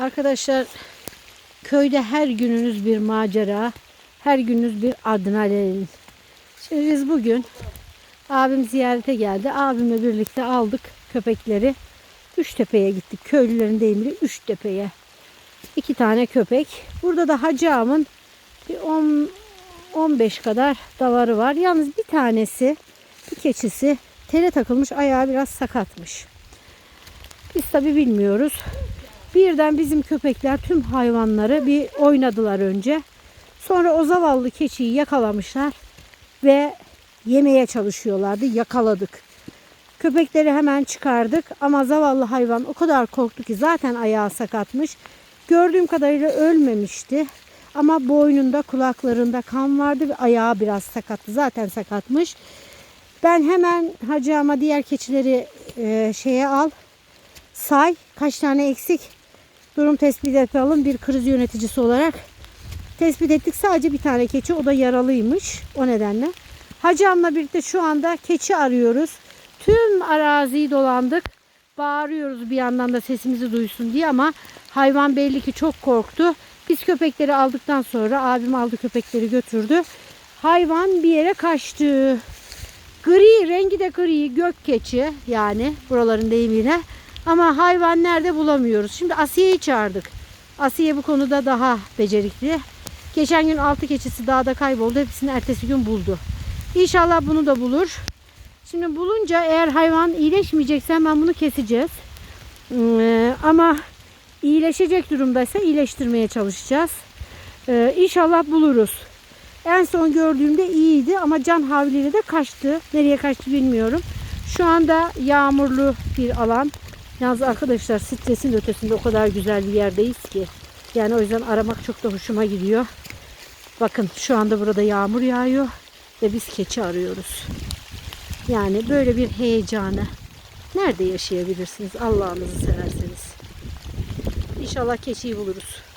Arkadaşlar köyde her gününüz bir macera, her gününüz bir adrenalin. Şimdi biz bugün abim ziyarete geldi. Abimle birlikte aldık köpekleri. Üçtepe'ye gittik. Köylülerin deyimiyle Üçtepe'ye. İki tane köpek. Burada da Hacı Ağam'ın bir 10 15 kadar davarı var. Yalnız bir tanesi, bir keçisi tele takılmış, ayağı biraz sakatmış. Biz tabi bilmiyoruz. Birden bizim köpekler tüm hayvanları bir oynadılar önce. Sonra o zavallı keçiyi yakalamışlar ve yemeye çalışıyorlardı. Yakaladık. Köpekleri hemen çıkardık ama zavallı hayvan o kadar korktu ki zaten ayağı sakatmış. Gördüğüm kadarıyla ölmemişti. Ama boynunda kulaklarında kan vardı ve ayağı biraz sakattı. Zaten sakatmış. Ben hemen hacıma diğer keçileri e, şeye al. Say kaç tane eksik durum tespit yapalım bir kriz yöneticisi olarak. Tespit ettik sadece bir tane keçi o da yaralıymış o nedenle. Hacamla birlikte şu anda keçi arıyoruz. Tüm araziyi dolandık. Bağırıyoruz bir yandan da sesimizi duysun diye ama hayvan belli ki çok korktu. Biz köpekleri aldıktan sonra abim aldı köpekleri götürdü. Hayvan bir yere kaçtı. Gri, rengi de gri, gök keçi yani buraların deyimiyle. Ama hayvan nerede bulamıyoruz. Şimdi Asiye'yi çağırdık. Asiye bu konuda daha becerikli. Geçen gün altı keçisi dağda kayboldu. Hepsini ertesi gün buldu. İnşallah bunu da bulur. Şimdi bulunca eğer hayvan iyileşmeyecekse hemen bunu keseceğiz. Ee, ama iyileşecek durumdaysa iyileştirmeye çalışacağız. Ee, inşallah buluruz. En son gördüğümde iyiydi ama can havliyle de kaçtı. Nereye kaçtı bilmiyorum. Şu anda yağmurlu bir alan. Yalnız arkadaşlar stresin ötesinde o kadar güzel bir yerdeyiz ki. Yani o yüzden aramak çok da hoşuma gidiyor. Bakın şu anda burada yağmur yağıyor ve biz keçi arıyoruz. Yani böyle bir heyecanı nerede yaşayabilirsiniz Allah'ınızı severseniz. İnşallah keçiyi buluruz.